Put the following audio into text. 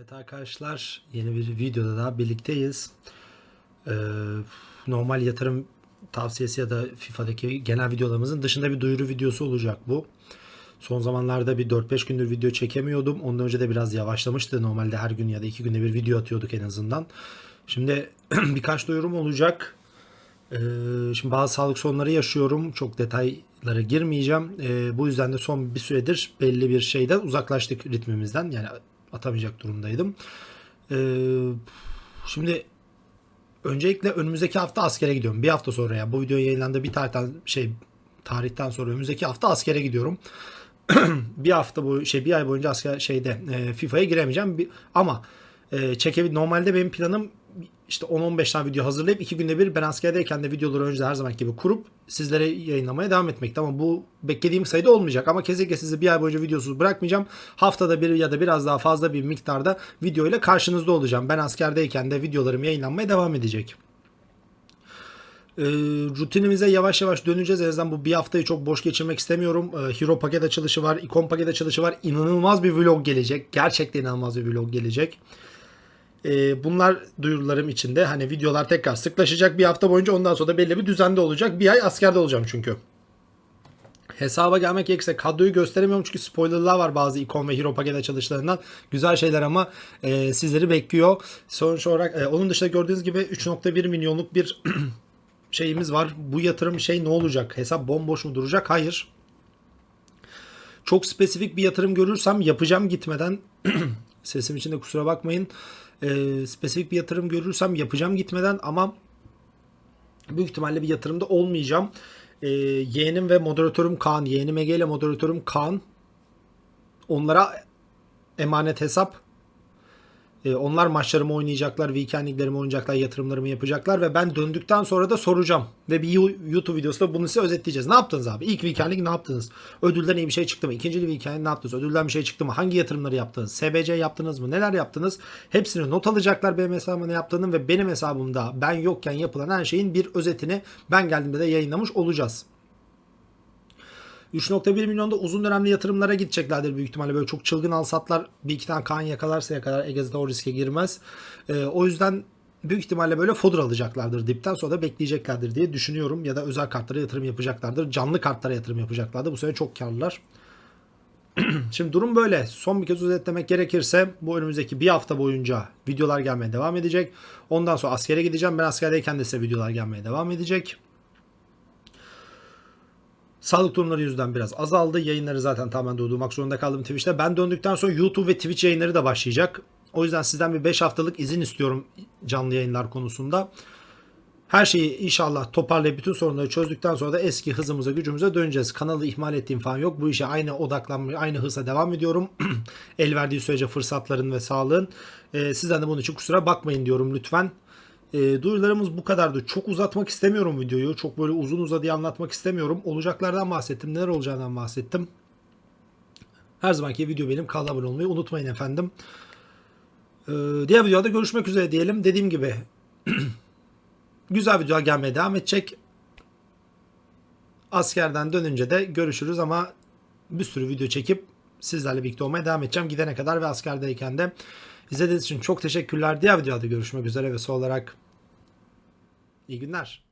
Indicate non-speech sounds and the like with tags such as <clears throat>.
Evet arkadaşlar yeni bir videoda daha birlikteyiz. Ee, normal yatırım tavsiyesi ya da FIFA'daki genel videolarımızın dışında bir duyuru videosu olacak bu. Son zamanlarda bir 4-5 gündür video çekemiyordum. Ondan önce de biraz yavaşlamıştı. Normalde her gün ya da 2 günde bir video atıyorduk en azından. Şimdi <clears throat> birkaç duyurum olacak. Ee, şimdi bazı sağlık sorunları yaşıyorum. Çok detaylara girmeyeceğim. Ee, bu yüzden de son bir süredir belli bir şeyden uzaklaştık ritmimizden. Yani atamayacak durumdaydım. Ee, şimdi öncelikle önümüzdeki hafta askere gidiyorum. Bir hafta sonra ya bu video yayınlandığı bir tarihten şey tarihten sonra önümüzdeki hafta askere gidiyorum. <clears throat> bir hafta bu şey bir ay boyunca asker şeyde e, FIFA'ya giremeyeceğim. Bir, ama e, çekebil normalde benim planım işte 10-15 tane video hazırlayıp 2 günde bir ben askerdeyken de videoları önce her zaman gibi kurup sizlere yayınlamaya devam etmekti. Ama bu beklediğim sayıda olmayacak. Ama kesinlikle sizi bir ay boyunca videosuz bırakmayacağım. Haftada bir ya da biraz daha fazla bir miktarda video ile karşınızda olacağım. Ben askerdeyken de videolarım yayınlanmaya devam edecek. E, rutinimize yavaş yavaş döneceğiz. En azından bu bir haftayı çok boş geçirmek istemiyorum. E, Hero paket açılışı var, ikon paket açılışı var. İnanılmaz bir vlog gelecek. Gerçekten inanılmaz bir vlog gelecek. E, bunlar duyurularım içinde. Hani videolar tekrar sıklaşacak bir hafta boyunca. Ondan sonra da belli bir düzende olacak. Bir ay askerde olacağım çünkü. Hesaba gelmek gerekirse kadroyu gösteremiyorum çünkü spoilerlar var bazı ikon ve hero paket açılışlarından. Güzel şeyler ama e, sizleri bekliyor. Sonuç olarak e, onun dışında gördüğünüz gibi 3.1 milyonluk bir <clears throat> şeyimiz var. Bu yatırım şey ne olacak? Hesap bomboş mu duracak? Hayır. Çok spesifik bir yatırım görürsem yapacağım gitmeden. <clears throat> Sesim için de kusura bakmayın. Ee, spesifik bir yatırım görürsem yapacağım gitmeden ama büyük ihtimalle bir yatırımda olmayacağım. Ee, yeğenim ve moderatörüm Kaan, yeğenim Ege ile moderatörüm Kaan onlara emanet hesap ee, onlar maçlarımı oynayacaklar, weekend liglerimi oynayacaklar, yatırımlarımı yapacaklar ve ben döndükten sonra da soracağım. Ve bir YouTube videosunda bunu size özetleyeceğiz. Ne yaptınız abi? İlk weekend lig ne yaptınız? Ödülden iyi bir şey çıktı mı? İkinci weekend ne yaptınız? Ödülden bir şey çıktı mı? Hangi yatırımları yaptınız? SBC yaptınız mı? Neler yaptınız? Hepsini not alacaklar benim hesabıma ne yaptığını ve benim hesabımda ben yokken yapılan her şeyin bir özetini ben geldiğimde de yayınlamış olacağız. 3.1 milyonda uzun dönemli yatırımlara gideceklerdir büyük ihtimalle. Böyle çok çılgın alsatlar bir iki tane kan yakalarsa yakalar Ege'de o riske girmez. Ee, o yüzden büyük ihtimalle böyle fodur alacaklardır dipten sonra da bekleyeceklerdir diye düşünüyorum. Ya da özel kartlara yatırım yapacaklardır. Canlı kartlara yatırım yapacaklardır. Bu sene çok karlılar. <clears throat> Şimdi durum böyle. Son bir kez özetlemek gerekirse bu önümüzdeki bir hafta boyunca videolar gelmeye devam edecek. Ondan sonra askere gideceğim. Ben askerdeyken de size videolar gelmeye devam edecek. Sağlık durumları yüzünden biraz azaldı. Yayınları zaten tamamen durdurmak zorunda kaldım Twitch'te. Ben döndükten sonra YouTube ve Twitch yayınları da başlayacak. O yüzden sizden bir 5 haftalık izin istiyorum canlı yayınlar konusunda. Her şeyi inşallah toparlayıp bütün sorunları çözdükten sonra da eski hızımıza gücümüze döneceğiz. Kanalı ihmal ettiğim falan yok. Bu işe aynı odaklanmaya, aynı hızla devam ediyorum. <clears throat> El verdiği sürece fırsatların ve sağlığın. Ee, sizden de bunun için kusura bakmayın diyorum lütfen. E, duyurularımız bu kadardı. Çok uzatmak istemiyorum videoyu. Çok böyle uzun uzadıya anlatmak istemiyorum. Olacaklardan bahsettim. Neler olacağından bahsettim. Her zamanki video benim. Kanala abone olmayı unutmayın efendim. E, diğer videoda görüşmek üzere diyelim. Dediğim gibi <clears throat> güzel videolar gelmeye devam edecek. Askerden dönünce de görüşürüz ama bir sürü video çekip sizlerle birlikte olmaya devam edeceğim. Gidene kadar ve askerdeyken de İzlediğiniz için çok teşekkürler. Diğer videoda görüşmek üzere ve son olarak iyi günler.